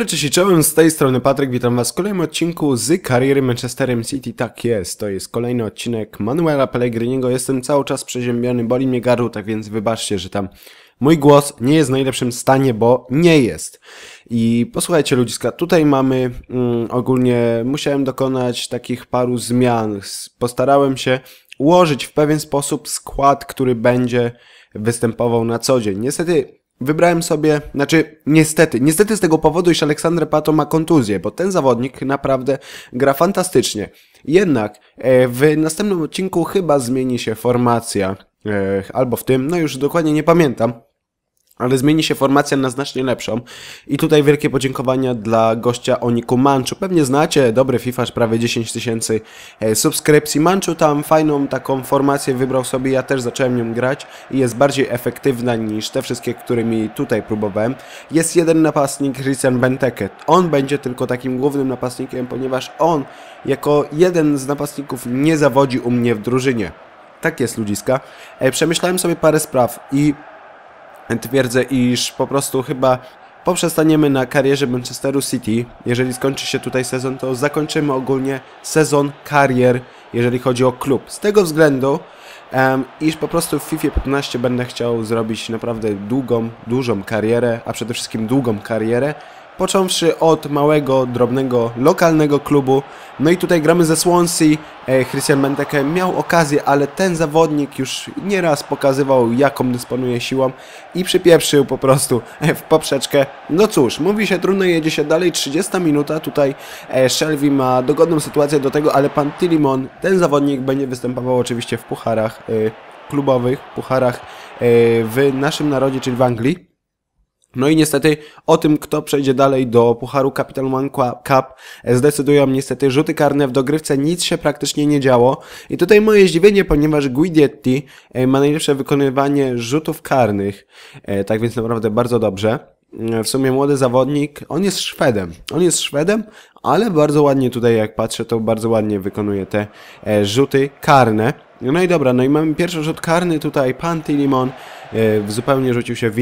Dobry, cześć i czołem, z tej strony Patryk, witam was w kolejnym odcinku z kariery Manchesterem City. Tak jest, to jest kolejny odcinek Manuela Pellegriniego, jestem cały czas przeziębiony, boli mnie gardło, tak więc wybaczcie, że tam mój głos nie jest w najlepszym stanie, bo nie jest. I posłuchajcie ludziska, tutaj mamy mm, ogólnie, musiałem dokonać takich paru zmian, postarałem się ułożyć w pewien sposób skład, który będzie występował na co dzień. Niestety Wybrałem sobie, znaczy niestety, niestety z tego powodu, iż Aleksander Pato ma kontuzję, bo ten zawodnik naprawdę gra fantastycznie. Jednak e, w następnym odcinku chyba zmieni się formacja, e, albo w tym, no już dokładnie nie pamiętam, ale zmieni się formacja na znacznie lepszą. I tutaj wielkie podziękowania dla gościa Oniku Manchu. Pewnie znacie, dobry FIFA, prawie 10 tysięcy e, subskrypcji. Manchu tam fajną taką formację wybrał sobie, ja też zacząłem nią grać i jest bardziej efektywna niż te wszystkie, którymi tutaj próbowałem. Jest jeden napastnik, Christian Benteke. On będzie tylko takim głównym napastnikiem, ponieważ on jako jeden z napastników nie zawodzi u mnie w drużynie. Tak jest, ludziska. E, przemyślałem sobie parę spraw i twierdzę, iż po prostu chyba poprzestaniemy na karierze Manchesteru City. Jeżeli skończy się tutaj sezon, to zakończymy ogólnie sezon karier, jeżeli chodzi o klub. Z tego względu, um, iż po prostu w FIFA 15 będę chciał zrobić naprawdę długą, dużą karierę, a przede wszystkim długą karierę począwszy od małego, drobnego, lokalnego klubu. No i tutaj gramy ze Swansea. E, Christian Benteke miał okazję, ale ten zawodnik już nieraz pokazywał, jaką dysponuje siłą i przypieprzył po prostu e, w poprzeczkę. No cóż, mówi się trudno, jedzie się dalej, 30 minuta. Tutaj e, Shelby ma dogodną sytuację do tego, ale pan Tillimon, ten zawodnik będzie występował oczywiście w pucharach klubowych, pucharach w naszym narodzie, czyli w Anglii. No i niestety o tym, kto przejdzie dalej do Pucharu Capital One Cup zdecydują niestety rzuty karne w dogrywce, nic się praktycznie nie działo. I tutaj moje zdziwienie, ponieważ Guidetti e, ma najlepsze wykonywanie rzutów karnych, e, tak więc naprawdę bardzo dobrze. E, w sumie młody zawodnik, on jest Szwedem. On jest Szwedem, ale bardzo ładnie tutaj, jak patrzę, to bardzo ładnie wykonuje te rzuty karne. No i dobra, no i mamy pierwszy rzut karny tutaj, pan Tillimon e, zupełnie rzucił się w,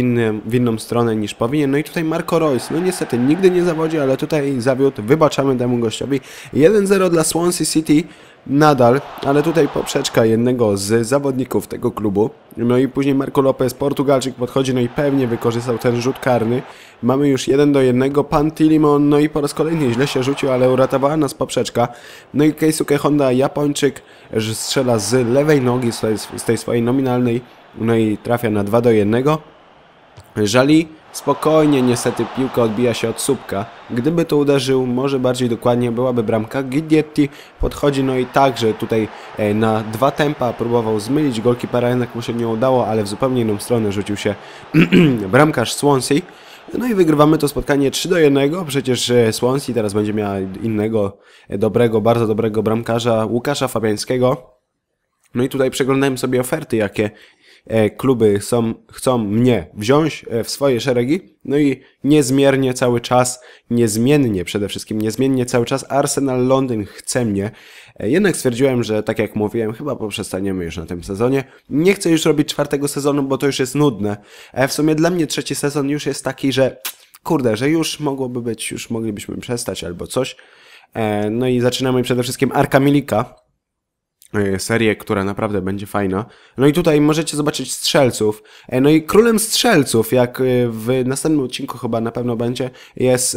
w inną stronę niż powinien. No i tutaj Marco Royce, no niestety nigdy nie zawodzi, ale tutaj zawiódł, wybaczamy temu gościowi. 1-0 dla Swansea City nadal, ale tutaj poprzeczka jednego z zawodników tego klubu. No i później Marco Lopez, Portugalczyk podchodzi, no i pewnie wykorzystał ten rzut karny. Mamy już 1 do 1, pan Tillimon, no i po raz kolejny źle się rzucił, ale uratowała nas poprzeczka. No i Keisuke Honda, Japończyk, strzela z lewej nogi, z tej swojej nominalnej, no i trafia na 2 do 1. Żali spokojnie, niestety piłka odbija się od słupka. Gdyby to uderzył, może bardziej dokładnie byłaby bramka. Giglietti podchodzi, no i także tutaj e, na dwa tempa próbował zmylić golkipera, jednak mu się nie udało, ale w zupełnie inną stronę rzucił się bramkarz Swansea. No i wygrywamy to spotkanie 3 do 1. Przecież e, Swansea teraz będzie miała innego e, dobrego, bardzo dobrego bramkarza Łukasza Fabiańskiego. No i tutaj przeglądałem sobie oferty, jakie kluby są, chcą mnie wziąć e, w swoje szeregi, no i niezmiernie cały czas, niezmiennie przede wszystkim, niezmiennie cały czas Arsenal Londyn chce mnie. E, jednak stwierdziłem, że tak jak mówiłem, chyba poprzestaniemy już na tym sezonie. Nie chcę już robić czwartego sezonu, bo to już jest nudne. W sumie dla mnie trzeci sezon już jest taki, że kurde, że już mogłoby być, już moglibyśmy przestać albo coś. No i zaczynamy przede wszystkim Arka Milika E, serię, która naprawdę będzie fajna. No i tutaj możecie zobaczyć strzelców. E, no i królem strzelców, jak e, w następnym odcinku chyba na pewno będzie, jest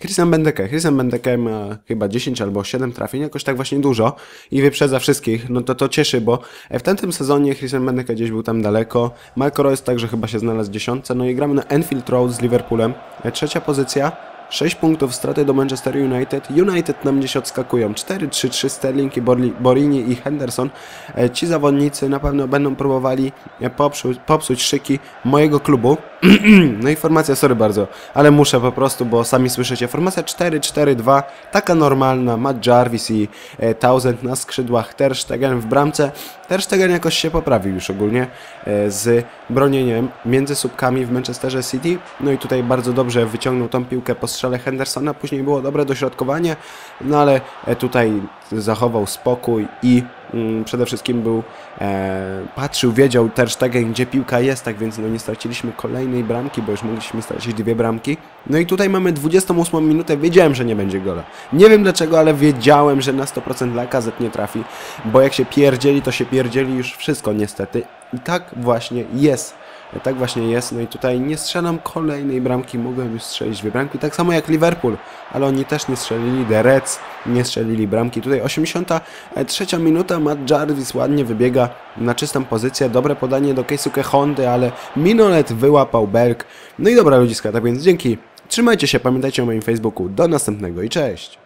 Christian Bendeke. Christian Bendeke ma chyba 10 albo 7 trafień, jakoś tak właśnie dużo i wyprzedza wszystkich. No to to cieszy, bo w tamtym sezonie Christian Bendeke gdzieś był tam daleko. Marco Royce także chyba się znalazł w dziesiątce. No i gramy na Enfield Road z Liverpoolem. Trzecia pozycja. 6 punktów straty do Manchester United. United nam gdzieś odskakują. 4-3-3 Sterling i Borini i Henderson. E, ci zawodnicy na pewno będą próbowali e, popsuć, popsuć szyki mojego klubu. no i formacja, sorry bardzo, ale muszę po prostu, bo sami słyszycie. Formacja 4-4-2, taka normalna. Matt Jarvis i e, Townsend na skrzydłach. Ter Stegen w bramce. Ter Stegen jakoś się poprawił już ogólnie z bronieniem między słupkami w Manchesterze City. No i tutaj bardzo dobrze wyciągnął tą piłkę po strzale Hendersona, później było dobre dośrodkowanie, no ale e, tutaj zachował spokój i mm, przede wszystkim był, e, patrzył, wiedział Ter Stegen, gdzie piłka jest, tak więc no nie straciliśmy kolejnej bramki, bo już mogliśmy stracić dwie bramki. No i tutaj mamy 28 minutę, wiedziałem, że nie będzie gola. Nie wiem dlaczego, ale wiedziałem, że na 100% Lacazette nie trafi, bo jak się pierdzieli, to się pierdzieli już wszystko niestety. I tak właśnie jest. Tak właśnie jest, no i tutaj nie strzelam kolejnej bramki, mogłem już strzelić dwie bramki, tak samo jak Liverpool, ale oni też nie strzelili, The Reds nie strzelili bramki. Tutaj 83 minuta, Matt Jarvis ładnie wybiega na czystą pozycję, dobre podanie do Keisuke Hondy, ale Minolet wyłapał Berg. No i dobra ludziska, tak więc dzięki, trzymajcie się, pamiętajcie o moim Facebooku, do następnego i cześć!